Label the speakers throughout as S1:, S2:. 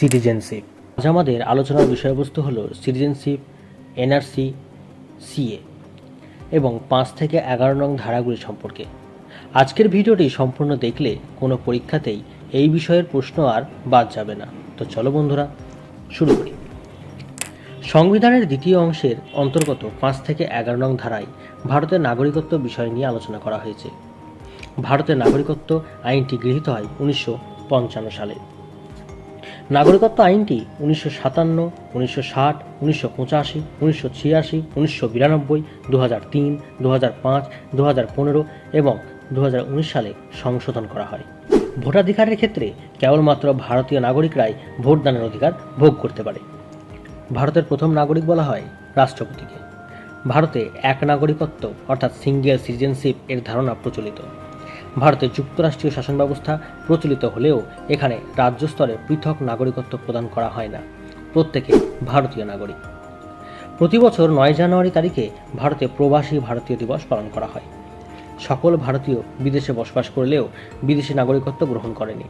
S1: Citizenship. আজ আমাদের আলোচনার বিষয়বস্তু হলো সিটিজেনশিপ, এনআরসি, সিএ এবং পাঁচ থেকে এগারো নং ধারাগুলি সম্পর্কে। আজকের ভিডিওটি সম্পূর্ণ দেখলে কোনো পরীক্ষাতেই এই বিষয়ের প্রশ্ন আর বাদ যাবে না। তো চলো বন্ধুরা, শুরু করি। সংবিধানের দ্বিতীয় অংশের অন্তর্গত পাঁচ থেকে এগারো নং ধারায় ভারতের নাগরিকত্ব বিষয় নিয়ে আলোচনা করা হয়েছে। ভারতের নাগরিকত্ব আইনটি গৃহীত হয় উনিশশো পঞ্চান্ন সালে। নাগরিকত্ব আইনটি উনিশশো সাতান্ন, উনিশশো ষাট, উনিশশো পঁচাশি, উনিশশো ছিয়াশি, উনিশশো বিরানব্বই দু হাজার তিন দু হাজার পাঁচ দু হাজার পনেরো এবং দু হাজার উনিশ সালে সংশোধন করা হয়। ভোটাধিকারের ক্ষেত্রে কেবলমাত্র ভারতীয় নাগরিকরাই ভোটদানের অধিকার ভোগ করতে পারে। ভারতের প্রথম নাগরিক বলা হয় রাষ্ট্রপতিকে। ভারতে এক নাগরিকত্ব অর্থাৎ সিঙ্গেল সিটিজেনশিপ এর ধারণা প্রচলিত। ভারতে যুক্তরাষ্ট্রীয় শাসন ব্যবস্থা প্রচলিত হলেও এখানে রাজ্য স্তরে পৃথক নাগরিকত্ব প্রদান করা হয় না, প্রত্যেকে ভারতীয় নাগরিক। প্রতি বছর নয় জানুয়ারি তারিখে ভারতে প্রবাসী ভারতীয় দিবস পালন করা হয়। সকল ভারতীয় বিদেশে বসবাস করলেও বিদেশি নাগরিকত্ব গ্রহণ করেনি।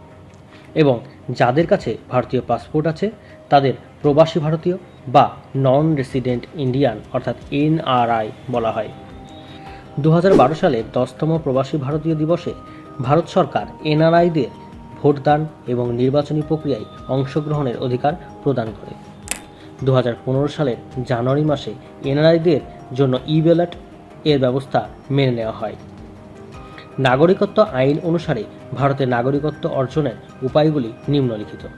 S1: এবং যাদের কাছে ভারতীয় পাসপোর্ট আছে, তাদের প্রবাসী ভারতীয় বা নন রেসিডেন্ট ইন্ডিয়ান অর্থাৎ এনআরআই বলা হয়। দু সালের দশতম প্রবাসী ভারতীয় দিবসে ভারত সরকার এনআরআইদের ভোটদান এবং নির্বাচনী প্রক্রিয়ায় অংশগ্রহণের অধিকার প্রদান করে। দু হাজার পনেরো সালের জানুয়ারি মাসে এনআরআইদের জন্য ই ব্যালট এর ব্যবস্থা মেনে নেওয়া হয়। নাগরিকত্ব আইন অনুসারে ভারতের নাগরিকত্ব অর্জনের উপায়গুলি নিম্নলিখিত।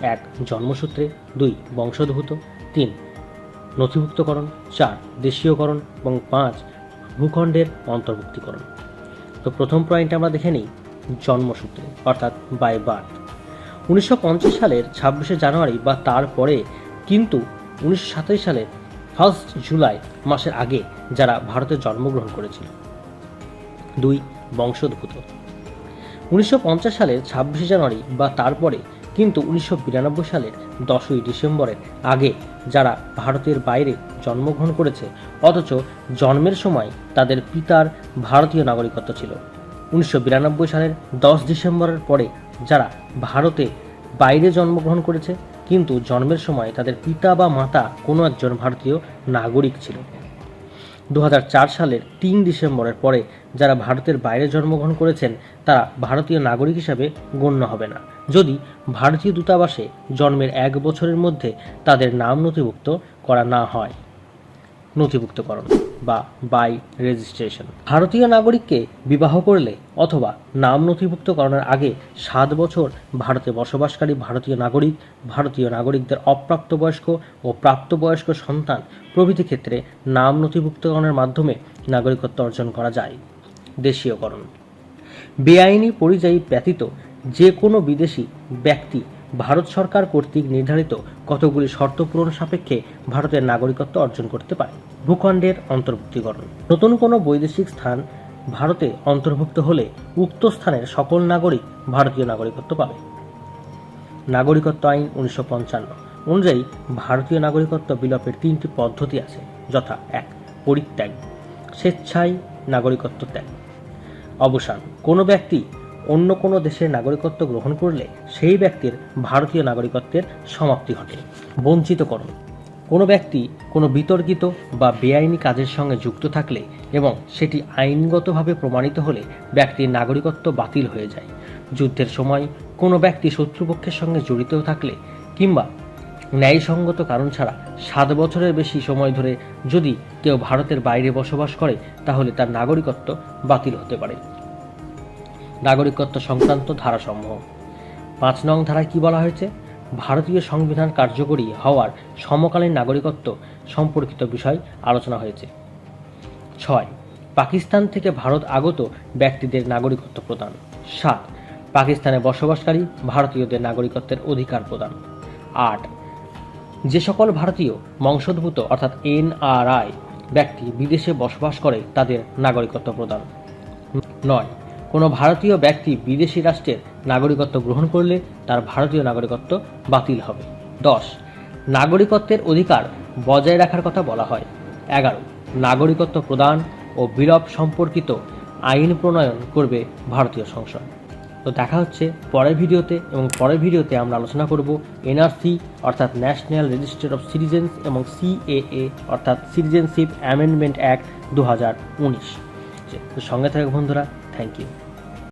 S1: এক, জন্মসূত্রে। দুই, বংশোদ্ভূত। তিন, নথিভুক্তকরণ। চার, দেশীয়করণ। এবং পাঁচ ভূখণ্ডের অন্তর্ভুক্তিকরণ। তো প্রথম পয়েন্ট আমরা দেখে নিই জন্মসূত্রে, অর্থাৎ বাই বার্থ উনিশশো সালের ছাব্বিশে জানুয়ারি বা তারপরে কিন্তু উনিশশো সাতাশ সালের ফার্স্ট জুলাই মাসের আগে যারা ভারতে জন্মগ্রহণ করেছিল। দুই বংশোদ্ভূত। উনিশশো পঞ্চাশ সালের ছাব্বিশে জানুয়ারি বা তারপরে কিন্তু উনিশশো বিরানব্বই সালের দশই ডিসেম্বরের আগে যারা ভারতের বাইরে জন্মগ্রহণ করেছে, অথচ জন্মের সময় তাদের পিতার ভারতীয় নাগরিকত্ব ছিল। উনিশশো বিরানব্বই সালের দশ ডিসেম্বরের পরে যারা ভারতে বাইরে জন্মগ্রহণ করেছে, কিন্তু জন্মের সময় তাদের পিতা বা মাতা কোনো একজন ভারতীয় নাগরিক ছিল। দু হাজার চার সালের তিন ডিসেম্বরের পরে যারা ভারতের বাইরে জন্মগ্রহণ করেছেন, তারা ভারতীয় নাগরিক হিসাবে গণ্য হবে না। যদি ভারতীয় দূতাবাসে জন্মের এক বছরের মধ্যে তাদের নাম নথিভুক্ত করা না হয়। নথিভুক্তকরণ। বা বাই রেজিস্ট্রেশন ভারতীয় নাগরিককে বিবাহ করলে অথবা নাম নথিভুক্ত নথিভুক্তকরণের আগে সাত বছর ভারতে বসবাসকারী ভারতীয় নাগরিক, ভারতীয় নাগরিকদের অপ্রাপ্তবয়স্ক ও প্রাপ্তবয়স্ক সন্তান প্রভৃতি ক্ষেত্রে নাম নথিভুক্তকরণের মাধ্যমে নাগরিকত্ব অর্জন করা যায়। দেশীয়করণ। বেআইনি পরিযায়ী ব্যতীত যে কোনো বিদেশি ব্যক্তি ভারত সরকার কর্তৃক নির্ধারিত কতগুলি শর্ত পূরণ সাপেক্ষে ভারতের নাগরিকত্ব অর্জন করতে পারে? ভূখণ্ডের অন্তর্ভুক্তিকরণ। নতুন কোনো বৈদেশিক স্থান ভারতে অন্তর্ভুক্ত হলে উক্ত স্থানের সকল নাগরিক ভারতীয় নাগরিকত্ব পাবে। নাগরিকত্ব আইন উনিশশো পঞ্চান্ন অনুযায়ী ভারতীয় নাগরিকত্ব বিলোপের তিনটি পদ্ধতি আছে, যথা এক, পরিত্যাগ, স্বেচ্ছায় নাগরিকত্ব ত্যাগ। অবসান, কোনো ব্যক্তি অন্য কোনো দেশের নাগরিকত্ব গ্রহণ করলে সেই ব্যক্তির ভারতীয় নাগরিকত্বের সমাপ্তি ঘটে। বঞ্চিতকরণ কোনো ব্যক্তি কোনো বিতর্কিত বা বেআইনি কাজের সঙ্গে যুক্ত থাকলে এবং সেটি আইনগতভাবে প্রমাণিত হলে ব্যক্তির নাগরিকত্ব বাতিল হয়ে যায়। যুদ্ধের সময় কোনো ব্যক্তি শত্রুপক্ষের সঙ্গে জড়িত থাকলে কিংবা ন্যায়সঙ্গত কারণ ছাড়া সাত বছরের বেশি সময় ধরে যদি কেউ ভারতের বাইরে বসবাস করে, তাহলে তার নাগরিকত্ব বাতিল হতে পারে। নাগরিকত্ব সংক্রান্ত ধারাসমূহ। পাঁচ নং ধারায় কি বলা হয়েছে? ভারতীয় সংবিধান কার্যকরী হওয়ার সমকালীন নাগরিকত্ব সম্পর্কিত বিষয় আলোচনা হয়েছে। ছয়, পাকিস্তান থেকে ভারত আগত ব্যক্তিদের নাগরিকত্ব প্রদান। সাত, পাকিস্তানে বসবাসকারী ভারতীয়দের নাগরিকত্বের অধিকার প্রদান। আট, যে সকল ভারতীয় বংশোদ্ভূত অর্থাৎ এনআরআই ব্যক্তি বিদেশে বসবাস করে তাদের নাগরিকত্ব প্রদান। নয় কোনো ভারতীয় ব্যক্তি বিদেশি রাষ্ট্রের নাগরিকত্ব গ্রহণ করলে তার ভারতীয় নাগরিকত্ব বাতিল হবে। দশ, নাগরিকত্বের অধিকার বজায় রাখার কথা বলা হয়। এগারো, নাগরিকত্ব প্রদান ও বিলোপ সম্পর্কিত আইন প্রণয়ন করবে ভারতীয় সংসদ। তো দেখা হচ্ছে পরের ভিডিওতে এবং পরের ভিডিওতে আমরা আলোচনা করব এনআরসি অর্থাৎ ন্যাশনাল রেজিস্টার অফ সিটিজেন্স এবং সিএএ অর্থাৎ সিটিজেনশিপ অ্যামেন্ডমেন্ট অ্যাক্ট দু হাজার উনিশ। সঙ্গে থাকা বন্ধুরা, থ্যাংক ইউ।